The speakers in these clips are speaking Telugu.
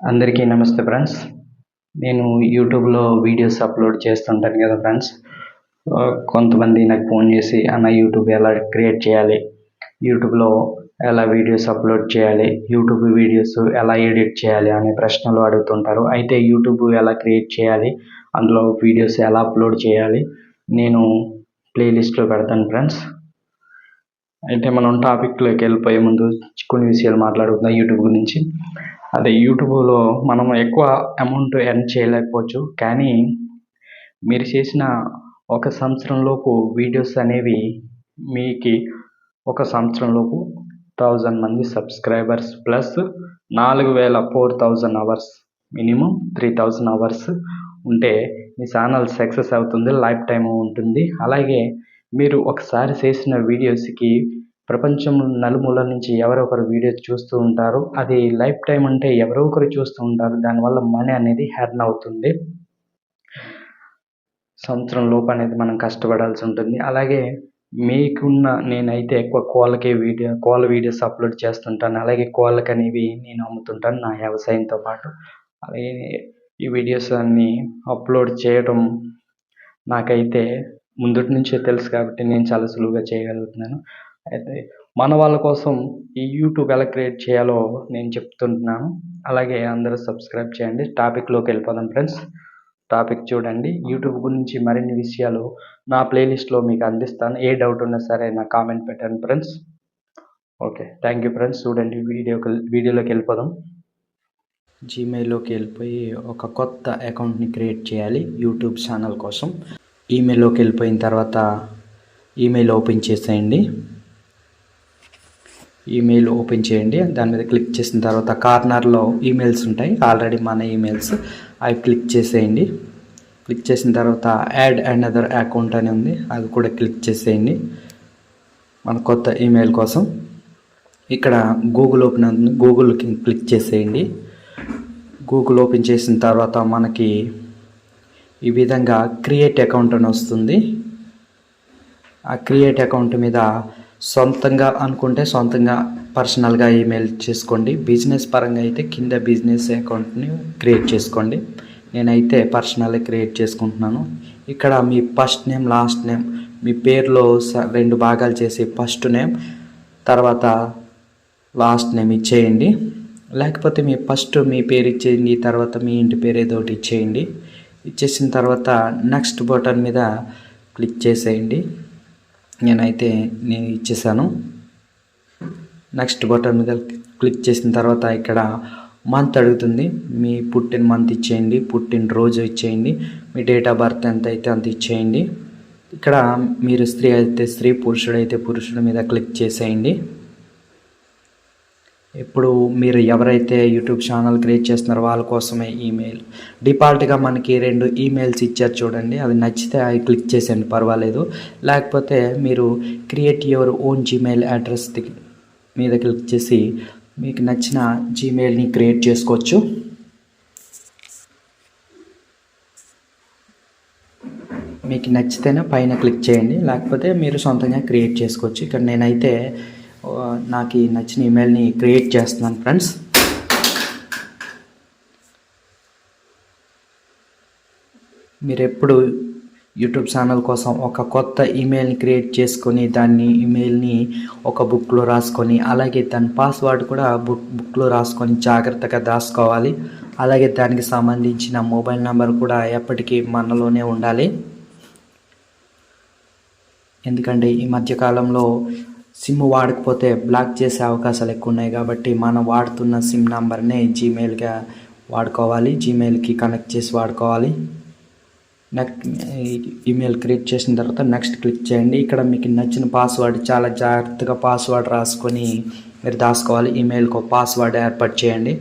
అందరికీ నమస్తే ఫ్రెండ్స్. నేను యూట్యూబ్లో వీడియోస్ అప్లోడ్ చేస్తుంటాను కదా ఫ్రెండ్స్. కొంతమంది నాకు ఫోన్ చేసి అన్న యూట్యూబ్ ఎలా క్రియేట్ చేయాలి? యూట్యూబ్లో ఎలా వీడియోస్ అప్లోడ్ చేయాలి? యూట్యూబ్ వీడియోస్ ఎలా ఎడిట్ చేయాలి? అనే ప్రశ్నలు అడుగుతుంటారు. అయితే యూట్యూబ్ ఎలా క్రియేట్ చేయాలి? అందులో వీడియోస్ ఎలా అప్లోడ్ చేయాలి? నేను ప్లేలిస్ట్లో పెడతాను ఫ్రెండ్స్. అయితే మనం టాపిక్లోకి వెళ్ళిపోయే ముందు కొన్ని విషయాలు మాట్లాడుకుందాం యూట్యూబ్ గురించి. అదే యూట్యూబ్లో మనం ఎక్కువ అమౌంట్ ఎర్న్ చేయలేకపోవచ్చు. కానీ మీరు చేసిన ఒక సంవత్సరంలోపు వీడియోస్ అనేవి మీకు ఒక సంవత్సరంలోపు థౌజండ్ మంది సబ్స్క్రైబర్స్ ప్లస్ నాలుగు వేల four thousand hours minimum three thousand hours ఉంటే మీ ఛానల్ సక్సెస్ అవుతుంది లైఫ్ టైం ఉంటుంది. అలాగే మీరు ఒకసారి చేసిన వీడియోస్కి ప్రపంచం నలుమూలల నుంచి ఎవరో ఒకరు వీడియోస్ చూస్తూ ఉంటారు. అది లైఫ్ టైం అంటే ఎవరో ఒకరు చూస్తూ ఉంటారు. దానివల్ల మనీ అనేది హెర్న్ అవుతుంది. సంవత్సరం లోపు అనేది మనం కష్టపడాల్సి ఉంటుంది. అలాగే మీకున్న నేనైతే ఎక్కువ కోళ్ళకి వీడియో కోళ్ళ వీడియోస్ అప్లోడ్ చేస్తుంటాను. అలాగే కోళ్ళకి అనేవి నేను అమ్ముతుంటాను నా వ్యవసాయంతో పాటు. అలాగే ఈ వీడియోస్ అన్నీ అప్లోడ్ చేయడం నాకైతే ముందటి నుంచే తెలుసు కాబట్టి నేను చాలా సులువుగా చేయగలుగుతున్నాను. అయితే మన వాళ్ళ కోసం ఈ యూట్యూబ్ ఎలా క్రియేట్ చేయాలో నేను చెప్తుంటున్నాను. అలాగే అందరూ సబ్స్క్రైబ్ చేయండి. టాపిక్లోకి వెళ్ళిపోదాం ఫ్రెండ్స్ టాపిక్ చూడండి. యూట్యూబ్ గురించి మరిన్ని విషయాలు నా ప్లేలిస్ట్లో మీకు అందిస్తాను. ఏ డౌట్ ఉన్నా సరే నా కామెంట్ పెట్టండి friends okay thank you friends చూడండి వీడియోకి వీడియోలోకి వెళ్ళిపోదాం. జీమెయిల్లోకి వెళ్ళిపోయి ఒక కొత్త అకౌంట్ని క్రియేట్ చేయాలి యూట్యూబ్ ఛానల్ కోసం. ఈమెయిల్లోకి వెళ్ళిపోయిన తర్వాత ఈమెయిల్ ఓపెన్ చేసేయండి. ఈమెయిల్ ఓపెన్ చేయండి. దాని మీద క్లిక్ చేసిన తర్వాత కార్నర్లో ఈమెయిల్స్ ఉంటాయి. ఆల్రెడీ మన ఈమెయిల్స్. అవి క్లిక్ చేసేయండి. క్లిక్ చేసిన తర్వాత యాడ్ అండ్ అదర్ అకౌంట్ అని ఉంది. అది కూడా క్లిక్ చేసేయండి. మన కొత్త ఈమెయిల్ కోసం. ఇక్కడ గూగుల్ ఓపెన్ అవుతుంది. గూగుల్ క్లిక్ చేసేయండి. గూగుల్ ఓపెన్ చేసిన తర్వాత మనకి ఈ విధంగా క్రియేట్ అకౌంట్ అని వస్తుంది. ఆ క్రియేట్ అకౌంట్ మీద సొంతంగా అనుకుంటే సొంతంగా పర్సనల్గా ఈమెయిల్ చేసుకోండి. బిజినెస్ పరంగా అయితే కింద బిజినెస్ అకౌంట్ని క్రియేట్ చేసుకోండి. నేనైతే పర్సనల్ క్రియేట్ చేసుకుంటున్నాను. ఇక్కడ మీ ఫస్ట్ నేమ్ లాస్ట్ నేమ్ మీ పేరులో స- రెండు భాగాలు చేసి ఫస్ట్ నేమ్ తర్వాత లాస్ట్ నేమ్ ఇచ్చేయండి. లేకపోతే మీ ఫస్ట్ మీ పేరు ఇచ్చేయండి తర్వాత మీ ఇంటి పేరు ఏదో ఒకటి ఇచ్చేయండి. ఇచ్చేసిన తర్వాత నెక్స్ట్ బటన్ మీద క్లిక్ చేసేయండి. నేనైతే నేను ఇచ్చేసాను. నెక్స్ట్ బటన్ మీద క్లిక్ చేసిన తర్వాత ఇక్కడ మంత్ అడుగుతుంది. మీ పుట్టిన మంత్ ఇచ్చేయండి పుట్టిన రోజు ఇచ్చేయండి మీ డేట్ ఆఫ్ బర్త్ ఎంత అయితే అంత ఇచ్చేయండి. ఇక్కడ మీరు స్త్రీ అయితే స్త్రీ పురుషుడు అయితే పురుషుడి మీద క్లిక్ చేసేయండి. ఇప్పుడు మీరు ఎవరైతే యూట్యూబ్ ఛానల్ క్రియేట్ చేస్తున్నారో వాళ్ళ కోసమే ఈమెయిల్. డిఫాల్ట్గా మనకి రెండు ఈమెయిల్స్ ఇచ్చారు చూడండి. అది నచ్చితే అవి క్లిక్ చేసేయండి పర్వాలేదు. లేకపోతే మీరు create your own Gmail address మీద క్లిక్ చేసి మీకు నచ్చిన జీమెయిల్ని క్రియేట్ చేసుకోవచ్చు. మీకు నచ్చితేనే పైన క్లిక్ చేయండి. లేకపోతే మీరు సొంతంగా క్రియేట్ చేసుకోవచ్చు. ఇక్కడ నేనైతే నాకు నచ్చిన ఈమెయిల్ని క్రియేట్ చేస్తున్నాను ఫ్రెండ్స్ మీరు ఎప్పుడు యూట్యూబ్ ఛానల్ కోసం ఒక కొత్త ఈమెయిల్ని క్రియేట్ చేసుకొని దాన్ని ఈమెయిల్ని ఒక బుక్లో రాసుకొని అలాగే దాని పాస్వర్డ్ కూడా బుక్ బుక్లో రాసుకొని జాగ్రత్తగా దాచుకోవాలి. అలాగే దానికి సంబంధించిన మొబైల్ నెంబర్ కూడా ఎప్పటికీ మనలోనే ఉండాలి. ఎందుకంటే ఈ మధ్యకాలంలో సిమ్ వాడకపోతే బ్లాక్ చేసే అవకాశాలు ఎక్కువ ఉన్నాయి కాబట్టి మనం వాడుతున్న సిమ్ నంబర్నే జీమెయిల్గా వాడుకోవాలి. జీమెయిల్కి కనెక్ట్ చేసి వాడుకోవాలి. నెక్స్ట్ ఈమెయిల్ క్రియేట్ చేసిన తర్వాత నెక్స్ట్ క్లిక్ చేయండి. ఇక్కడ మీకు నచ్చిన పాస్వర్డ్ చాలా జాగ్రత్తగా పాస్వర్డ్ రాసుకొని మీరు దాచుకోవాలి. ఈమెయిల్కి ఒక పాస్వర్డ్ ఏర్పాటు చేయండి.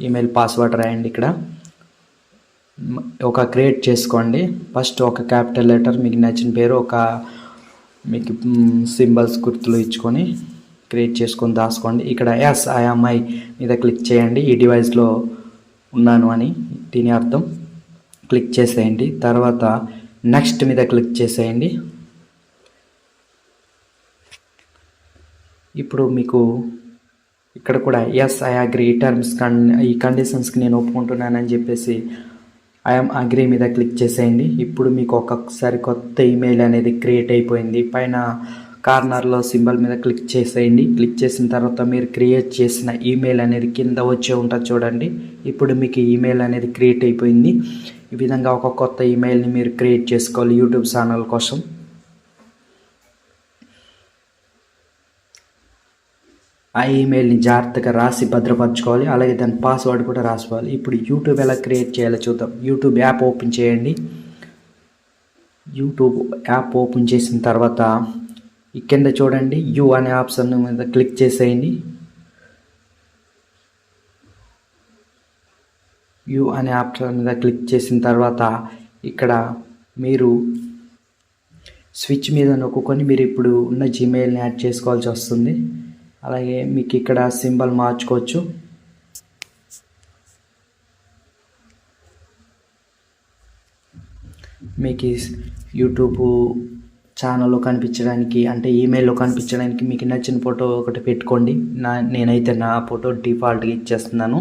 ఈమెయిల్ పాస్వర్డ్ రాయండి ఇక్కడ. ఒక క్రియేట్ చేసుకోండి. ఫస్ట్ ఒక క్యాపిటల్ లెటర్ మీకు నచ్చిన పేరు ఒక మీకు సింబల్స్ గుర్తులు ఇచ్చుకొని క్రియేట్ చేసుకొని దాచుకోండి. ఇక్కడ ఎస్ ఐఎంఐ మీద క్లిక్ చేయండి. ఈ డివైస్లో ఉన్నాను అని దీని అర్థం. క్లిక్ చేసేయండి. తర్వాత నెక్స్ట్ మీద క్లిక్ చేసేయండి. ఇప్పుడు మీకు ఇక్కడ కూడా ఎస్ ఐ అగ్రీ టర్మ్స్ కన్ ఈ కండిషన్స్కి నేను ఒప్పుకుంటున్నానని చెప్పేసి ఐఎమ్ అగ్రి మీద క్లిక్ చేసేయండి. ఇప్పుడు మీకు ఒక్కొక్కసారి కొత్త ఈమెయిల్ అనేది క్రియేట్ అయిపోయింది. పైన కార్నర్లో సింబల్ మీద క్లిక్ చేసేయండి. క్లిక్ చేసిన తర్వాత మీరు క్రియేట్ చేసిన ఈమెయిల్ అనేది కింద వచ్చే ఉంటుంది చూడండి. ఇప్పుడు మీకు ఈమెయిల్ అనేది క్రియేట్ అయిపోయింది. ఈ విధంగా ఒక కొత్త ఈమెయిల్ని మీరు క్రియేట్ చేసుకోవాలి యూట్యూబ్ ఛానల్ కోసం. ఆ ఈమెయిల్ని జాగ్రత్తగా రాసి భద్రపరచుకోవాలి. అలాగే దాని పాస్వర్డ్ కూడా రాసుకోవాలి. ఇప్పుడు యూట్యూబ్ ఎలా క్రియేట్ చేయాలో చూద్దాం. యూట్యూబ్ యాప్ ఓపెన్ చేయండి. యూట్యూబ్ యాప్ ఓపెన్ చేసిన తర్వాత ఈ కింద చూడండి. యూ అనే ఆప్షన్ మీద క్లిక్ చేసేయండి. యూ అనే ఆప్షన్ మీద క్లిక్ చేసిన తర్వాత ఇక్కడ మీరు స్విచ్ మీద నొక్కుకొని మీరు ఇప్పుడు ఉన్న జీమెయిల్ని యాడ్ చేసుకోవాల్సి వస్తుంది. అలాగే మీకు ఇక్కడ సింబల్ మార్చుకోవచ్చు. మీకు యూట్యూబ్ ఛానల్లో కనిపించడానికి అంటే ఈమెయిల్లో కనిపించడానికి మీకు నచ్చిన ఫోటో ఒకటి పెట్టుకోండి. నా నేనైతే నా ఫోటో డిఫాల్ట్గా ఇచ్చేస్తున్నాను.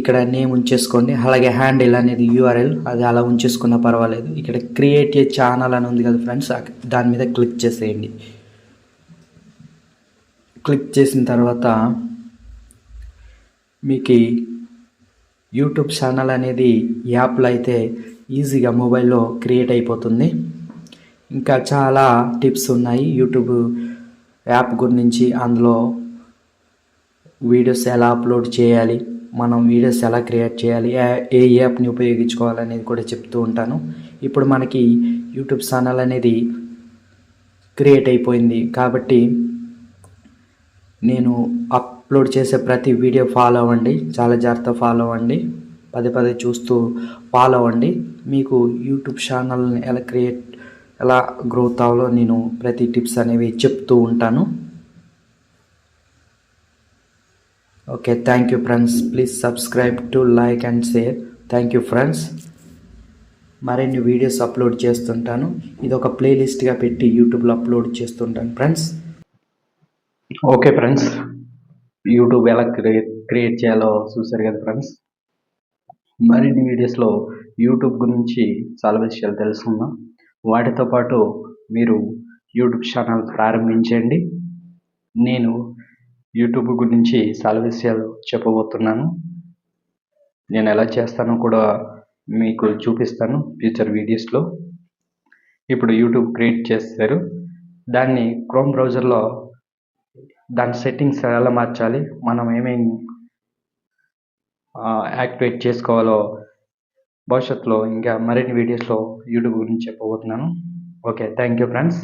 ఇక్కడ నేమ్ ఉంచేసుకోండి. అలాగే హ్యాండిల్ అనేది యూఆర్ఎల్ అది అలా ఉంచేసుకున్నా పర్వాలేదు. ఇక్కడ క్రియేట్ ఏ ఛానల్ అని ఉంది కదా ఫ్రెండ్స్ దాని మీద క్లిక్ చేసేయండి. క్లిక్ చేసిన తర్వాత మీకు యూట్యూబ్ ఛానల్ అనేది యాప్లో అయితే ఈజీగా మొబైల్లో క్రియేట్ అయిపోతుంది. ఇంకా చాలా టిప్స్ ఉన్నాయి. యూట్యూబ్ యాప్ గురించి అందులో వీడియోస్ ఎలా అప్లోడ్ చేయాలి మనం వీడియోస్ ఎలా క్రియేట్ చేయాలి ఏ యాప్ని ఉపయోగించుకోవాలనేది కూడా చెప్తూ ఉంటాను. ఇప్పుడు మనకి యూట్యూబ్ ఛానల్ అనేది క్రియేట్ అయిపోయింది కాబట్టి నేను అప్లోడ్ చేసే ప్రతి వీడియో ఫాలో అవ్వండి. చాలా జాగ్రత్త ఫాలో అవ్వండి. పదే పదే చూస్తూ ఫాలో అవ్వండి. మీకు యూట్యూబ్ ఛానల్ని ఎలా క్రియేట్ ఎలా గ్రోత్ అవ్వాలో నేను ప్రతి టిప్స్ అనేవి చెప్తూ ఉంటాను. Okay thank you friends please subscribe to like and share thank you friends మరిన్ని వీడియోస్ అప్లోడ్ చేస్తుంటాను. ఇది ఒక ప్లేలిస్ట్గా పెట్టి యూట్యూబ్లో అప్లోడ్ చేస్తుంటాను ఫ్రెండ్స్ ఓకే ఫ్రెండ్స్ యూట్యూబ్ ఎలా క్రియేట్ క్రియేట్ చేయాలో చూసారు కదా ఫ్రెండ్స్ మరిన్ని వీడియోస్లో యూట్యూబ్ గురించి చాలా విషయాలు తెలుసుకుందాం. వాటితో పాటు మీరు యూట్యూబ్ ఛానల్ ప్రారంభించండి. నేను యూట్యూబ్ గురించి చాలా విషయాలు చెప్పబోతున్నాను. నేను ఎలా చేస్తానో కూడా మీకు చూపిస్తాను ఫ్యూచర్ వీడియోస్లో ఇప్పుడు యూట్యూబ్ క్రియేట్ చేస్తారు దాన్ని క్రోమ్ బ్రౌజర్లో దాని సెట్టింగ్స్ ఎలా మార్చాలి? మనం ఏమేమి యాక్టివేట్ చేసుకోవాలో భవిష్యత్తులో ఇంకా మరిన్ని వీడియోస్లో యూట్యూబ్ గురించి చెప్పబోతున్నాను. Okay thank you friends